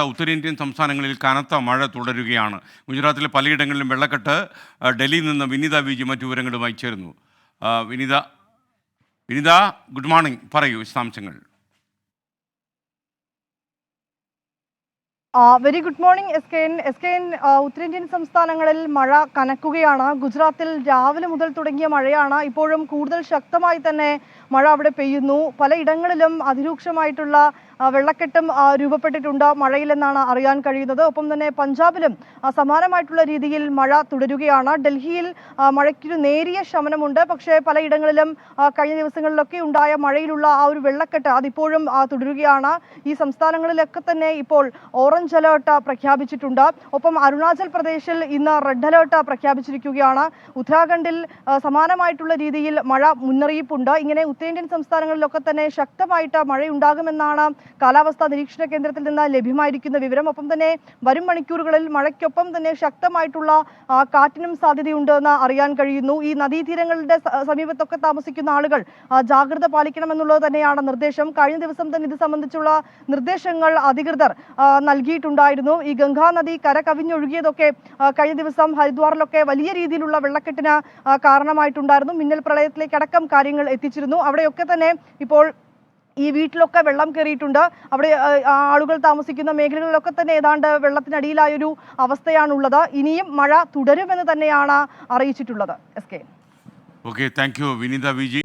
ഉത്തരേന്ത്യൻ സംസ്ഥാനങ്ങളിൽ കനത്ത മഴ തുടരുകയാണ്. ഗുജറാത്തിലെ പലയിടങ്ങളിലും വെള്ളക്കെട്ട് ഡൽഹിയിൽ നിന്ന് വിനിത വിജി മറ്റു വിവരങ്ങളുമായി ചേരുന്നു. Vinitha Vinitha good morning. പറയൂ വിശദാംശങ്ങൾ. Very good morning S K N S K N ഉത്തരേന്ത്യൻ സംസ്ഥാനങ്ങളിൽ മഴ കനക്കുകയാണ്. ഗുജറാത്തിൽ രാവിലെ മുതൽ തുടങ്ങിയ മഴയാണ്. ഇപ്പോഴും കൂടുതൽ ശക്തമായി തന്നെ മഴ അവിടെ പെയ്യുന്നു. പലയിടങ്ങളിലും അതിരൂക്ഷമായിട്ടുള്ള വെള്ളക്കെട്ടും രൂപപ്പെട്ടിട്ടുണ്ട്. മഴയിലെന്നാണ് അറിയാൻ കഴിയുന്നത്. ഒപ്പം തന്നെ പഞ്ചാബിലും സമാനമായിട്ടുള്ള രീതിയിൽ മഴ തുടരുകയാണ്. ഡൽഹിയിൽ മഴയ്ക്കൊരു നേരിയ ശമനമുണ്ട്. പക്ഷേ പലയിടങ്ങളിലും കഴിഞ്ഞ ദിവസങ്ങളിലൊക്കെ ഉണ്ടായ മഴയിലുള്ള ആ ഒരു വെള്ളക്കെട്ട് അതിപ്പോഴും തുടരുകയാണ്. ഈ സംസ്ഥാനങ്ങളിലൊക്കെ തന്നെ ഇപ്പോൾ ഓറഞ്ച് അലേർട്ട് പ്രഖ്യാപിച്ചിട്ടുണ്ട്. ഒപ്പം അരുണാചൽ പ്രദേശിൽ ഇന്ന് റെഡ് അലേർട്ട് പ്രഖ്യാപിച്ചിരിക്കുകയാണ്. ഉത്തരാഖണ്ഡിൽ സമാനമായിട്ടുള്ള രീതിയിൽ മഴ മുന്നറിയിപ്പുണ്ട്. ഇങ്ങനെ ഉത്തരേന്ത്യൻ സംസ്ഥാനങ്ങളിലൊക്കെ തന്നെ ശക്തമായിട്ട് മഴയുണ്ടാകുമെന്നാണ് കാലാവസ്ഥാ നിരീക്ഷണ കേന്ദ്രത്തിൽ നിന്ന് ലഭ്യമായിരിക്കുന്ന വിവരം ഒപ്പം തന്നെ വരും മണിക്കൂറുകളിൽ മഴയ്ക്കൊപ്പം തന്നെ ശക്തമായിട്ടുള്ള കാറ്റിനും സാധ്യതയുണ്ട് എന്ന് അറിയാൻ കഴിയുന്നു. ഈ നദീതീരങ്ങളുടെ സമീപത്തൊക്കെ താമസിക്കുന്ന ആളുകൾ ജാഗ്രത പാലിക്കണമെന്നുള്ളത് തന്നെയാണ് നിർദ്ദേശം. കഴിഞ്ഞ ദിവസം തന്നെ ഇത് സംബന്ധിച്ചുള്ള നിർദ്ദേശങ്ങൾ അധികൃതർ നൽകിയിട്ടുണ്ടായിരുന്നു. ഈ ഗംഗാ നദി കര കവിഞ്ഞൊഴുകിയതൊക്കെ കഴിഞ്ഞ ദിവസം ഹരിദ്വാറിലൊക്കെ വലിയ രീതിയിലുള്ള വെള്ളക്കെട്ടിന് കാരണമായിട്ടുണ്ടായിരുന്നു. മിന്നൽ പ്രളയത്തിലേക്കടക്കം കാര്യങ്ങൾ എത്തിച്ചിരുന്നു. അവിടെയൊക്കെ തന്നെ ഇപ്പോൾ ഈ വീട്ടിലൊക്കെ വെള്ളം കയറിയിട്ടുണ്ട് അവിടെ ആളുകൾ താമസിക്കുന്ന മേഖലകളിലൊക്കെ തന്നെ ഏതാണ്ട് വെള്ളത്തിനടിയിലായൊരു അവസ്ഥയാണുള്ളത്. ഇനിയും മഴ തുടരുമെന്ന് തന്നെയാണ് അറിയിച്ചിട്ടുള്ളത്. S K okay thank you Vinitha Viji.